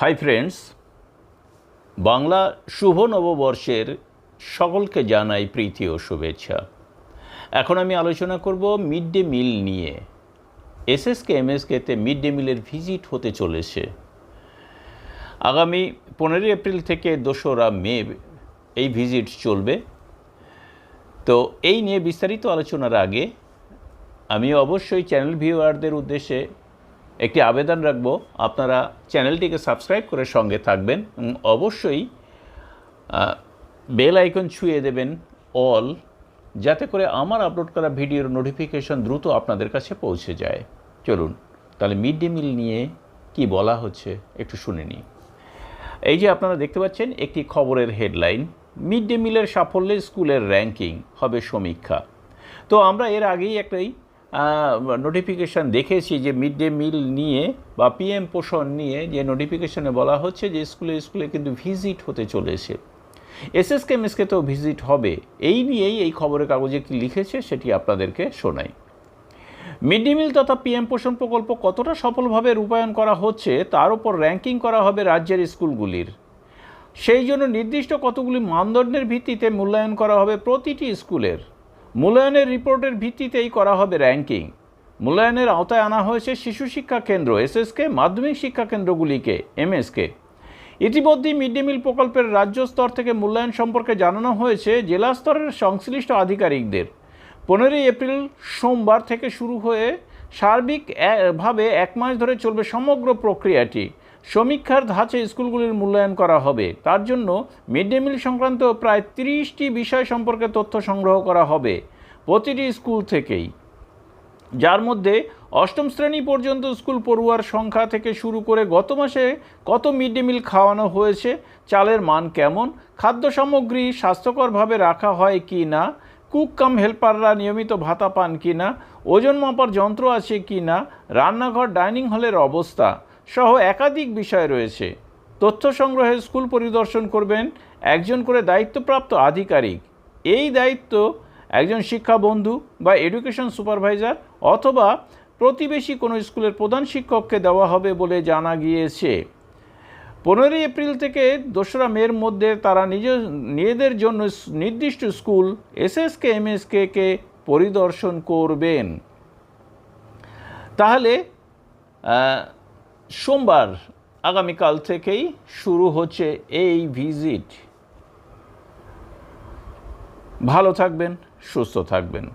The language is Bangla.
হাই ফ্রেন্ডস, বাংলা শুভ নববর্ষের সকলকে জানাই প্রীতি ও শুভেচ্ছা। এখন আমি আলোচনা করব মিড ডে মিল নিয়ে। এসএসকে এমএসকেতে মিড ডে মিলের ভিজিট হতে চলেছে। আগামী পনেরোই এপ্রিল থেকে দোসরা মে এই ভিজিট চলবে। তো এই নিয়ে বিস্তারিত আলোচনার আগে আমি অবশ্যই চ্যানেল ভিউয়ারদের উদ্দেশ্যে একটি আবেদন রাখব। আপনারা চ্যানেলটিকে সাবস্ক্রাইব করে সঙ্গে থাকবেন অবশ্যই বেল আইকন ছুঁয়ে দেবেন অল, যাতে করে আমার আপলোড করা ভিডিওর নোটিফিকেশন দ্রুত আপনাদের কাছে পৌঁছে যায়। চলুন, তাহলে মিড ডে মিল নিয়ে কি বলা হচ্ছে একটু শুনে নিই। এই যে আপনারা দেখতে পাচ্ছেন, একটি খবরের হেডলাইন, মিড ডে মিলের সাফল্যে স্কুলের র্যাঙ্কিং হবে সমীক্ষা। তো আমরা এর আগেই একটাই নোটিফিকেশান দেখেছি যে মিড ডে মিল নিয়ে বা পিএম পোষণ নিয়ে যে নোটিফিকেশানে বলা হচ্ছে যে স্কুলে স্কুলে কিন্তু ভিজিট হতে চলেছে। এসএসকে তো ভিজিট হবে। এই নিয়েই এই খবরের কাগজে কি লিখেছে সেটি আপনাদেরকে শোনাই। মিড ডে মিল তথা পিএম পোষণ প্রকল্প কতটা সফলভাবে রূপায়ণ করা হচ্ছে তার উপর র্যাঙ্কিং করা হবে রাজ্যের স্কুলগুলির। সেই জন্য নির্দিষ্ট কতগুলি মানদণ্ডের ভিত্তিতে মূল্যায়ন করা হবে প্রতিটি স্কুলের। মূল্যায়নের রিপোর্টের ভিত্তিতেই করা হবে র্যাঙ্কিং। মূল্যায়নের আওতায় আনা হয়েছে শিশু শিক্ষা কেন্দ্র, এসএসকে, মাধ্যমিক শিক্ষা কেন্দ্রগুলিকে, এমএসকে। ইতিমধ্যেই মিড ডে মিল প্রকল্পের রাজ্য স্তর থেকে মূল্যায়ন সম্পর্কে জানানো হয়েছে জেলা স্তরের সংশ্লিষ্ট আধিকারিকদের। পনেরোই এপ্রিল সোমবার থেকে শুরু হয়ে সার্বিকভাবে এক মাস ধরে চলবে সমগ্র প্রক্রিয়াটি। সমীক্ষার ধাঁচে স্কুলগুলির মূল্যায়ন করা হবে। তার জন্য মিড ডে মিল সংক্রান্ত প্রায় তিরিশটি বিষয় সম্পর্কে তথ্য সংগ্রহ করা হবে প্রতিটি স্কুল থেকেই। যার মধ্যে অষ্টম শ্রেণি পর্যন্ত স্কুল পড়ুয়ার সংখ্যা থেকে শুরু করে গত মাসে কত মিড ডে মিল খাওয়ানো হয়েছে, চালের মান কেমন, খাদ্য সামগ্রী স্বাস্থ্যকরভাবে রাখা হয় কি না, কুক কাম হেল্পাররা নিয়মিত ভাতা পান কি না, ওজন মাপার যন্ত্র আছে কি না, রান্নাঘর, ডাইনিং হলের অবস্থা সহ একাধিক বিষয় রয়েছে। তথ্য সংগ্রহে স্কুল পরিদর্শন করবেন একজন করে দায়িত্বপ্রাপ্ত আধিকারিক। এই দায়িত্ব একজন শিক্ষা বন্ধু বা এডুকেশন সুপারভাইজার অথবা প্রতিবেশী কোনো স্কুলের প্রধান শিক্ষককে দেওয়া হবে বলে জানা গিয়েছে। পনেরোই এপ্রিল থেকে দোসরা মের মধ্যে তারা নিজ, নিজেদের জন্য নির্দিষ্ট স্কুল এসএসকে, এমএসকে কে পরিদর্শন করবেন। তাহলে সোমবার আগামীকাল থেকেই শুরু হচ্ছে এই ভিজিট। ভালো থাকবেন সুস্থ থাকবেন।